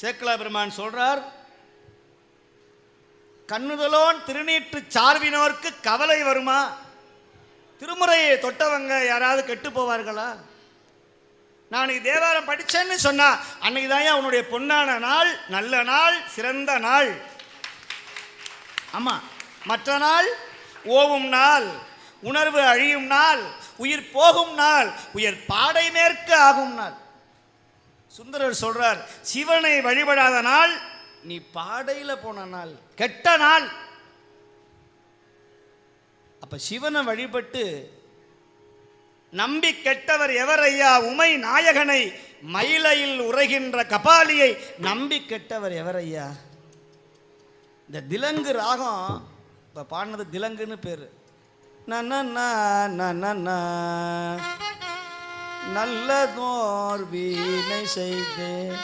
சேக்கலா பெருமான் சொல்றார் கண்ணுதலோன் திருநீற்று சார்பினோர்க்கு கவலை வருமா? திருமுறையை தொட்டவங்க யாராவது கெட்டு போவார்களா? நான் தேவாரம் படித்தேன்னு சொன்னா அன்னைக்கு தான் அவனுடைய பொன்னான நாள் நல்ல நாள் சிறந்த நாள். ஆமா மற்ற நாள் ஓவும் நாள் உணர்வு அழியும் நாள் உயிர் போகும் நாள் உயிர் பாடை மேற்கு ஆகும் நாள். சுந்தரர் சொல்றார் சிவனை வழிபடாத நாள் நீ பாடையில் போன நாள் கெட்ட நாள். அப்ப சிவனை வழிபட்டு நம்பி கெட்டவர் எவர் ஐயா உமை நாயகனை மயிலையில் உரைகின்ற கபாலியை நம்பி கெட்டவர் எவர் ஐயா இந்த திலங்கு ராகம் இப்போ பாடினது திலங்குன்னு பேர். நான் நல்லதோர் வீணை செய்தேன்